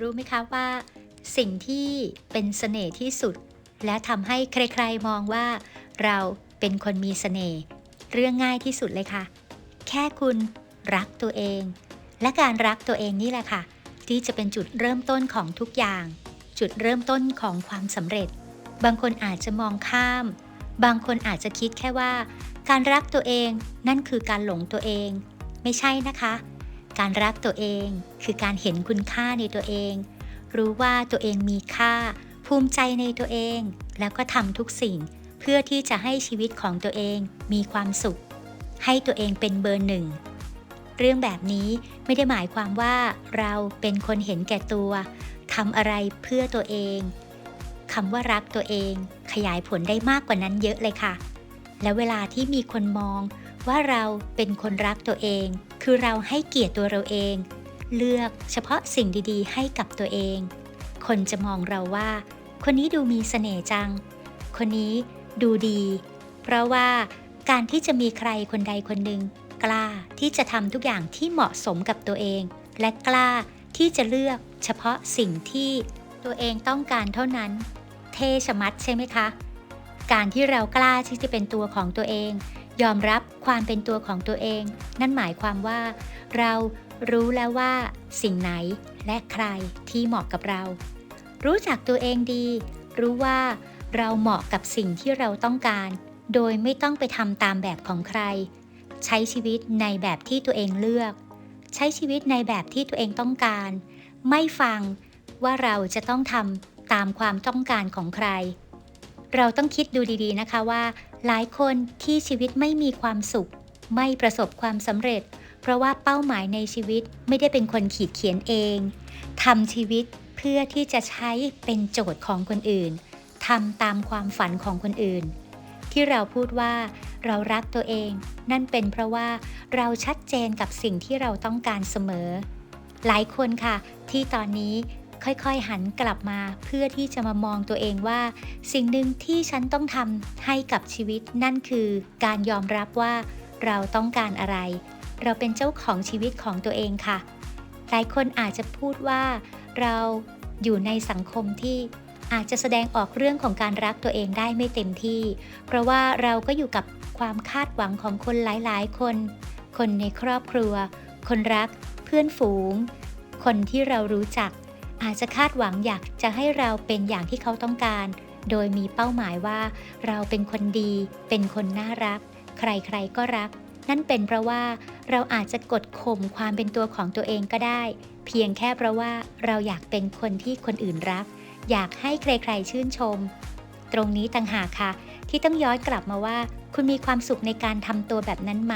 รู้ไหมคะว่า สิ่งที่เป็นเสน่ห์ที่สุด และทำให้ใครๆมองว่า เราเป็นคนมีเสน่ห์เรื่องง่ายที่สุดเลยค่ะ แค่คุณรักตัวเอง และการรักตัวเองนี่แหละค่ะ ที่จะเป็นจุดเริ่มต้นของทุกอย่าง จุดเริ่มต้นของความสำเร็จ บางคนอาจจะมองข้าม บางคนอาจจะคิดแค่ว่า การรักตัวเองนั่นคือการหลงตัวเอง ไม่ใช่นะคะ การรักตัวเองคือการเห็นคุณค่าในตัวเอง รู้ว่าตัวเองมีค่า ภูมิใจในตัวเอง แล้วก็ทำทุกสิ่ง เพื่อที่จะให้ชีวิตของตัวเองมีความสุข ให้ตัวเองเป็นเบอร์หนึ่ง เรื่องแบบนี้ไม่ได้หมายความว่าเราเป็นคนเห็นแก่ตัวทำอะไรเพื่อตัวเองคำว่ารักตัวเอง ขยายผลได้มากกว่านั้นเยอะเลยค่ะ และเวลาที่มีคนมองว่าเราเป็นคนรักตัวเอง คือเราให้เกียรติตัวเราเอง เลือกเฉพาะสิ่งดีๆ ให้กับตัวเอง คนจะมองเราว่า คนนี้ดูมีเสน่ห์จัง คนนี้ดูดี เพราะว่าการที่จะมีใครคนใดคนหนึ่งกล้าที่จะทำทุกอย่างที่เหมาะสมกับตัวเอง และกล้าที่จะเลือกเฉพาะสิ่งที่ตัวเองต้องการเท่านั้น เทชมัดใช่ไหมคะ การที่เรากล้าที่จะเป็นตัวของตัวเอง ยอมรับความเป็นตัวของตัวเอง นั่นหมายความว่า เรารู้แล้วว่า สิ่งไหนและใครที่เหมาะกับเรา รู้จักตัวเองดี รู้ว่าเราเหมาะกับสิ่งที่เราต้องการ โดยไม่ต้องไปทำตามแบบของใคร ใช้ชีวิตในแบบที่ตัวเองเลือก ใช้ชีวิตในแบบที่ตัวเองต้องการ ไม่ฟังว่าเราจะต้องทำตามความต้องการของใคร เราต้องคิดดูดีๆนะคะว่า หลายคนที่ชีวิตไม่มีความสุข ไม่ประสบความสำเร็จ เพราะว่าเป้าหมายในชีวิตไม่ได้เป็นคนขีดเขียนเองทำชีวิตเพื่อที่จะใช้เป็นโจทย์ของคนอื่นทำตามความฝันของคนอื่น ที่เราพูดว่าเรารักตัวเอง นั่นเป็นเพราะว่าเราชัดเจนกับสิ่งที่เราต้องการเสมอ หลายคนค่ะ ที่ตอนนี้ ค่อยๆหันกลับมาเพื่อที่จะมามองตัวเองว่า สิ่งหนึ่งที่ฉันต้องทำให้กับชีวิตนั่นคือการยอมรับว่าเราต้องการอะไร เราเป็นเจ้าของชีวิตของตัวเองค่ะ หลายคนอาจจะพูดว่า เราอยู่ในสังคมที่อาจจะแสดงออกเรื่องของการรักตัวเองได้ไม่เต็มที่ เพราะว่าเราก็อยู่กับความคาดหวังของคนหลายๆ คน คนในครอบครัว คนรัก เพื่อนฝูง คนที่เรารู้จัก อาจจะคาดหวังอยากจะให้เราเป็นอย่างที่เขาต้องการ โดยมีเป้าหมายว่า เราเป็นคนดี เป็นคนน่ารัก ใครๆก็รัก นั่นเป็นเพราะว่าเราอาจจะกดข่มความเป็นตัวของตัวเองก็ได้ เพียงแค่เพราะว่าเราอยากเป็นคนที่คนอื่นรัก อยากให้ใครๆชื่นชม ตรงนี้ต่างหากค่ะ ที่ต้องย้อนกลับมาว่า คุณมีความสุขในการทำตัวแบบนั้นไหม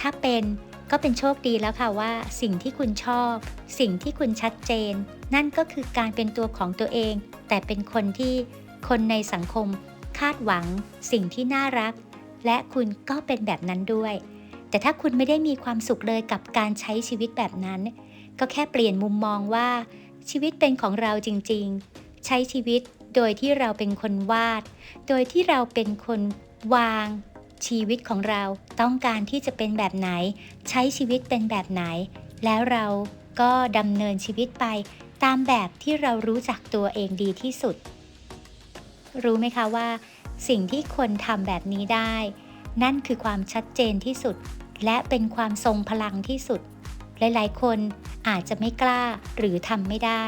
ถ้าเป็น ก็เป็นโชคดีแล้วค่ะว่า สิ่งที่คุณชอบ สิ่งที่คุณชัดเจน นั่นก็คือการเป็นตัวของตัวเอง แต่เป็นคนที่คนในสังคมคาดหวัง สิ่งที่น่ารัก และคุณก็เป็นแบบนั้นด้วย แต่ถ้าคุณไม่ได้มีความสุขเลยกับการใช้ชีวิตแบบนั้น ก็แค่เปลี่ยนมุมมองว่า ชีวิตเป็นของเราจริง ๆ ใช้ชีวิตโดยที่เราเป็นคนวาด โดยที่เราเป็นคนวาง ชีวิตของเราต้องการที่จะเป็นแบบไหน ใช้ชีวิตเป็นแบบไหน แล้วเราก็ดำเนินชีวิตไปตามแบบที่เรารู้จักตัวเองดีที่สุด รู้ไหมคะว่า สิ่งที่คนทำแบบนี้ได้ นั่นคือความชัดเจนที่สุด และเป็นความทรงพลังที่สุด หลายๆ คนอาจจะไม่กล้าหรือทำไม่ได้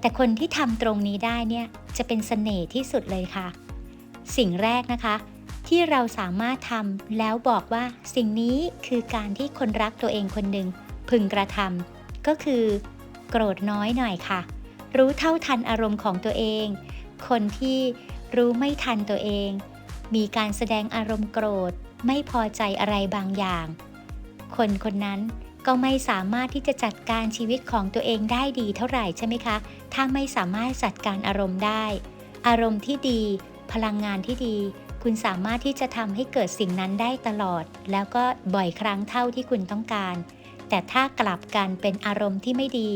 แต่คนที่ทำตรงนี้ได้เนี่ยจะเป็นเสน่ห์ที่สุดเลยค่ะ สิ่งแรกนะคะ ที่เราสามารถทำแล้วบอกว่าสิ่งนี้คือการที่คนรักตัวเองคนหนึ่งพึงกระทำก็คือ โกรธน้อยหน่อยค่ะ รู้เท่าทันอารมณ์ของตัวเอง คนที่รู้ไม่ทันตัวเอง มีการแสดงอารมณ์โกรธ ไม่พอใจอะไรบางอย่าง คนคนนั้นก็ไม่สามารถที่จะจัดการชีวิตของตัวเองได้ดีเท่าไหร่ใช่ไหมคะ ถ้าไม่สามารถจัดการอารมณ์ได้ อารมณ์ที่ดี พลังงานที่ดี คุณสามารถที่จะทำให้เกิดสิ่งนั้นได้ตลอด แล้วก็บ่อยครั้งเท่าที่คุณต้องการ แต่ถ้ากลับกันเป็นอารมณ์ที่ไม่ดี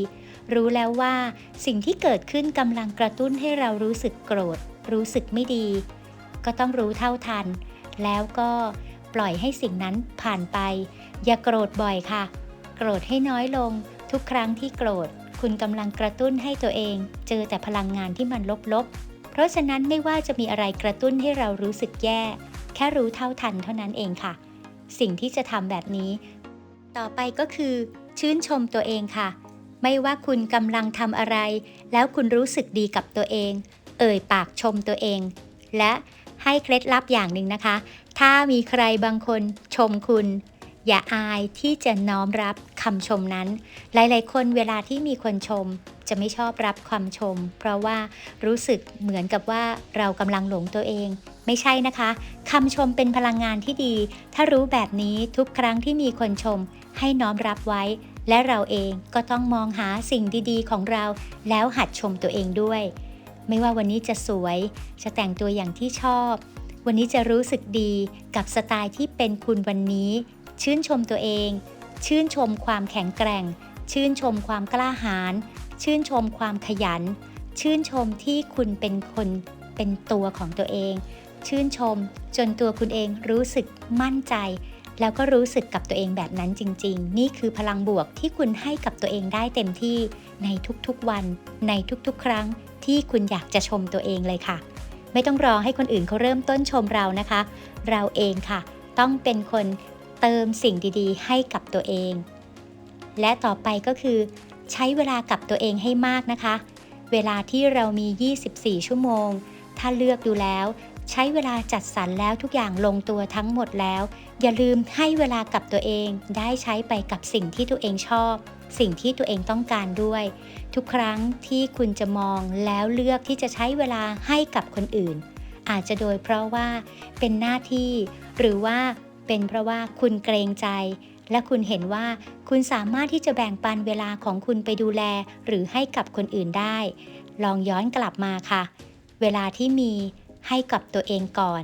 รู้แล้วว่าสิ่งที่เกิดขึ้นกำลังกระตุ้นให้เรารู้สึกโกรธ รู้สึกไม่ดี ก็ต้องรู้เท่าทัน แล้วก็ปล่อยให้สิ่งนั้นผ่านไป อย่าโกรธบ่อยค่ะ โกรธให้น้อยลง ทุกครั้งที่โกรธคคุณกำลังกระตุ้นให้ตัวเอง เจอแต่พลังงานที่มันลบๆ เพราะฉะนั้นไม่ว่าจะมีอะไรกระตุ้นให้เรารู้สึกแย่ แค่รู้เท่าทันเท่านั้นเองค่ะ สิ่งที่จะทำแบบนี้ ต่อไปก็คือ ชื่นชมตัวเองค่ะ ไม่ว่าคุณกำลังทำอะไร แล้วคุณรู้สึกดีกับตัวเอง เอ่ยปากชมตัวเอง และให้เคล็ดลับอย่างหนึ่งนะคะ ถ้ามีใครบางคนชมคุณ อย่าอายที่จะน้อมรับ คำชมนั้น หลายๆ คนเวลาที่มีคนชม จะไม่ชอบรับความชม เพราะว่ารู้สึกเหมือนกับว่าเรากำลังหลงตัวเอง ไม่ใช่นะคะคำชมเป็นพลังงานที่ดี ถ้ารู้แบบนี้ทุกครั้งที่มีคนชม ให้น้อมรับไว้ และเราเองก็ต้องมองหาสิ่งดีๆ ของเรา แล้วหัดชมตัวเองด้วย ไม่ว่าวันนี้จะสวย จะแต่งตัวอย่างที่ชอบ วันนี้จะรู้สึกดีกับสไตล์ที่เป็นคุณวันนี้ ชื่นชมตัวเอง ชื่นชมความแข็งแกร่ง ชื่นชมความกล้าหาญ ชื่นชมความขยัน ชื่นชมที่คุณเป็นคนเป็นตัวของตัวเอง ชื่นชมจนตัวคุณเองรู้สึกมั่นใจ แล้วก็รู้สึกกับตัวเองแบบนั้นจริง ๆ นี่คือพลังบวกที่คุณให้กับตัวเองได้เต็มที่ในทุกๆวัน ในทุกๆ ครั้งที่คุณอยากจะชมตัวเองเลยค่ะ ไม่ต้องรอให้คนอื่นเขาเริ่มต้นชมเรานะคะ เราเองค่ะ ต้องเป็นคน เติมสิ่งดีๆ ให้กับตัวเอง และต่อไปก็คือ ใช้เวลากับตัวเองให้มากนะคะ เวลาที่เรามี 24 ชั่วโมง ถ้าเลือกดูแล้ว ใช้เวลาจัดสรรแล้วทุกอย่างลงตัวทั้งหมดแล้ว อย่าลืมให้เวลากับตัวเองได้ใช้ไปกับสิ่งที่ตัวเองชอบ สิ่งที่ตัวเองต้องการด้วย ทุกครั้งที่คุณจะมองแล้วเลือกที่จะใช้เวลาให้กับคนอื่น อาจจะโดยเพราะว่าเป็นหน้าที่หรือว่า เป็นเพราะว่าคุณเกรงใจ และคุณเห็นว่าคุณสามารถที่จะแบ่งปันเวลาของคุณไปดูแล หรือให้กับคนอื่นได้ ลองย้อนกลับมาค่ะ เวลาที่มีให้กับตัวเองก่อน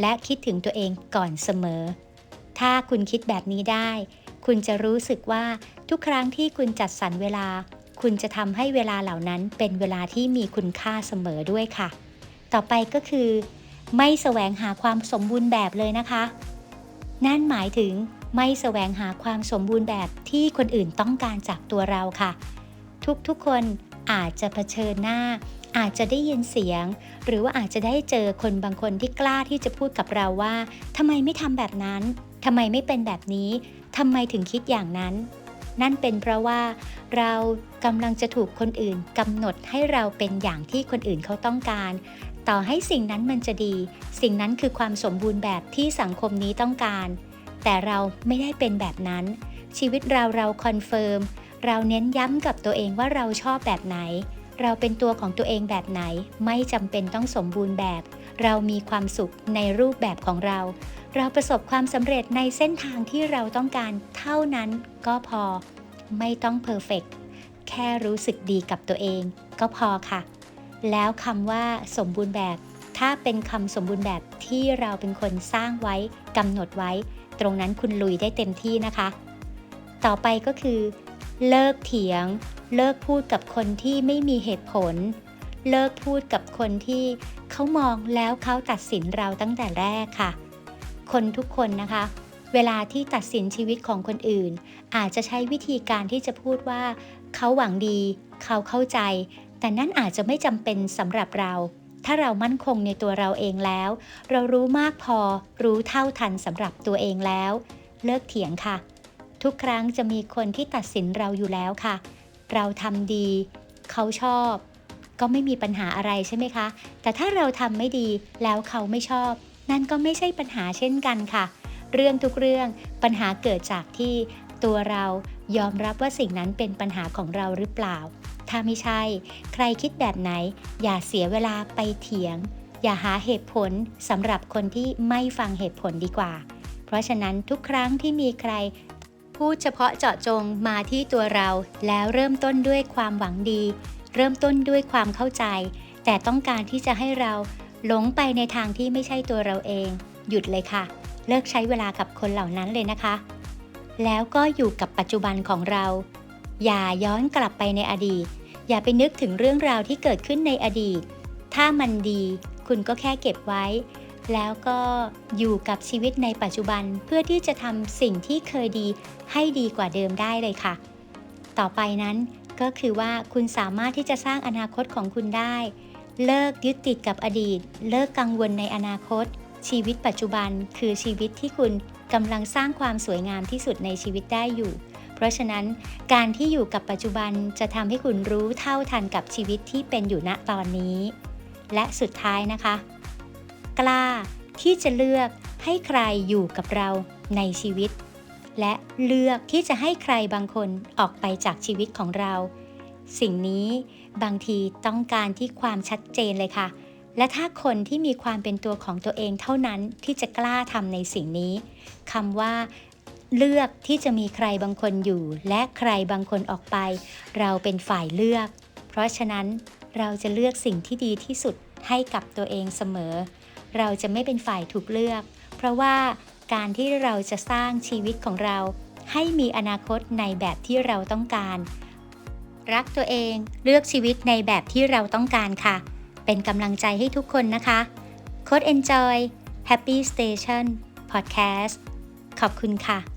และคิดถึงตัวเองก่อนเสมอ ถ้าคุณคิดแบบนี้ได้ คุณจะรู้สึกว่าทุกครั้งที่คุณจัดสรรเวลา คุณจะทำให้เวลาเหล่านั้นเป็นเวลาที่มีคุณค่าเสมอด้วยค่ะ ต่อไปก็คือ ไม่แสวงหาความสมบูรณ์แบบเลยนะคะ นั่นหมายถึงไม่แสวงหาความสมบูรณ์แบบที่คนอื่นต้องการจากตัวเราค่ะ ทุกๆคนอาจจะเผชิญหน้า อาจจะได้ยินเสียง หรือว่าอาจจะได้เจอคนบางคนที่กล้าที่จะพูดกับเราว่าทำไมไม่ทำแบบนั้นทำไมไม่เป็นแบบนี้ทำไมถึงคิดอย่างนั้น นั่นเป็นเพราะว่า เรากำลังจะถูกคนอื่นกำหนดให้เราเป็นอย่างที่คนอื่นเขาต้องการ ต่อให้สิ่งนั้นมันจะดี สิ่งนั้นคือความสมบูรณ์แบบที่สังคมนี้ต้องการ แต่เราไม่ได้เป็นแบบนั้น ชีวิตเราเราคอนเฟิร์มเราเน้นย้ำกับตัวเองว่าเราชอบแบบไหน เราเป็นตัวของตัวเองแบบไหน ไม่จำเป็นต้องสมบูรณ์แบบ เรามีความสุขในรูปแบบของเรา เราประสบความสำเร็จในเส้นทางที่เราต้องการเท่านั้นก็พอ ไม่ต้องเพอร์เฟกแค่รู้สึกดีกับตัวเอง ก็พอค่ะ แล้วคำว่าสมบูรณ์แบบ ถ้าเป็นคำสมบูรณ์แบบที่เราเป็นคนสร้างไว้กำหนดไว้ ตรงนั้นคุณลุยได้เต็มที่นะคะ ต่อไปก็คือ เลิกเถียง เลิกพูดกับคนที่ไม่มีเหตุผล เลิกพูดกับคนที่เขามองแล้วเขาตัดสินเราตั้งแต่แรกค่ะ คนทุกคนนะคะเวลาที่ตัดสินชีวิตของคนอื่น อาจจะใช้วิธีการที่จะพูดว่า เขาหวังดี เขาเข้าใจ แต่นั่นอาจจะไม่จำเป็นสำหรับเรา ถ้าเรามั่นคงในตัวเราเองแล้ว เรารู้มากพอ รู้เท่าทันสำหรับตัวเองแล้ว เลิกเถียงค่ะ ทุกครั้งจะมีคนที่ตัดสินเราอยู่แล้วค่ะ เราทำดี เขาชอบ ก็ไม่มีปัญหาอะไรใช่ไหมคะ แต่ถ้าเราทำไม่ดีแล้วเขาไม่ชอบ นั่นก็ไม่ใช่ปัญหาเช่นกันค่ะ เรื่องทุกเรื่องปัญหาเกิดจากที่ตัวเรายอมรับว่าสิ่งนั้นเป็นปัญหาของเราหรือเปล่า ถ้าไม่ใช่ ใครคิดแบบไหน อย่าเสียเวลาไปเถียง อย่าหาเหตุผลสำหรับคนที่ไม่ฟังเหตุผลดีกว่า เพราะฉะนั้นทุกครั้งที่มีใครพูดเฉพาะเจาะจงมาที่ตัวเราแล้วเริ่มต้นด้วยความหวังดี เริ่มต้นด้วยความเข้าใจ แต่ต้องการที่จะให้เราหลงไปในทางที่ไม่ใช่ตัวเราเอง หยุดเลยค่ะ เลิกใช้เวลากับคนเหล่านั้นเลยนะคะ แล้วก็อยู่กับปัจจุบันของเรา อย่าย้อนกลับไปในอดีต อย่าไปนึกถึงเรื่องราวที่เกิดขึ้นในอดีต ถ้ามันดี คุณก็แค่เก็บไว้ แล้วก็อยู่กับชีวิตในปัจจุบันเพื่อที่จะทำสิ่งที่เคยดีให้ดีกว่าเดิมได้เลยค่ะ ต่อไปนั้นก็คือว่าคุณสามารถที่จะสร้างอนาคตของคุณได้ เลิกยึดติดกับอดีต เลิกกังวลในอนาคต ชีวิตปัจจุบันคือชีวิตที่คุณกำลังสร้างความสวยงามที่สุดในชีวิตได้อยู่ เพราะฉะนั้นการที่อยู่กับปัจจุบันจะทำให้คุณรู้เท่าทันกับชีวิตที่เป็นอยู่ณตอนนี้ และสุดท้ายนะคะ กล้าที่จะเลือกให้ใครอยู่กับเราในชีวิต และเลือกที่จะให้ใครบางคนออกไปจากชีวิตของเรา สิ่งนี้บางทีต้องการที่ความชัดเจนเลยค่ะและถ้าคนที่มีความเป็นตัวของตัวเองเท่านั้นที่จะกล้าทำในสิ่งนี้คำว่า เลือกที่จะมีใครบางคนอยู่ และใครบางคนออกไป เราเป็นฝ่ายเลือก เพราะฉะนั้นเราจะเลือกสิ่งที่ดีที่สุดให้กับตัวเองเสมอ เราจะไม่เป็นฝ่ายถูกเลือก เพราะว่าการที่เราจะสร้างชีวิตของเรา ให้มีอนาคตในแบบที่เราต้องการ รักตัวเองเลือกชีวิตในแบบที่เราต้องการค่ะ เป็นกำลังใจให้ทุกคนนะคะโค้ด Enjoy Happy Station Podcast ขอบคุณค่ะ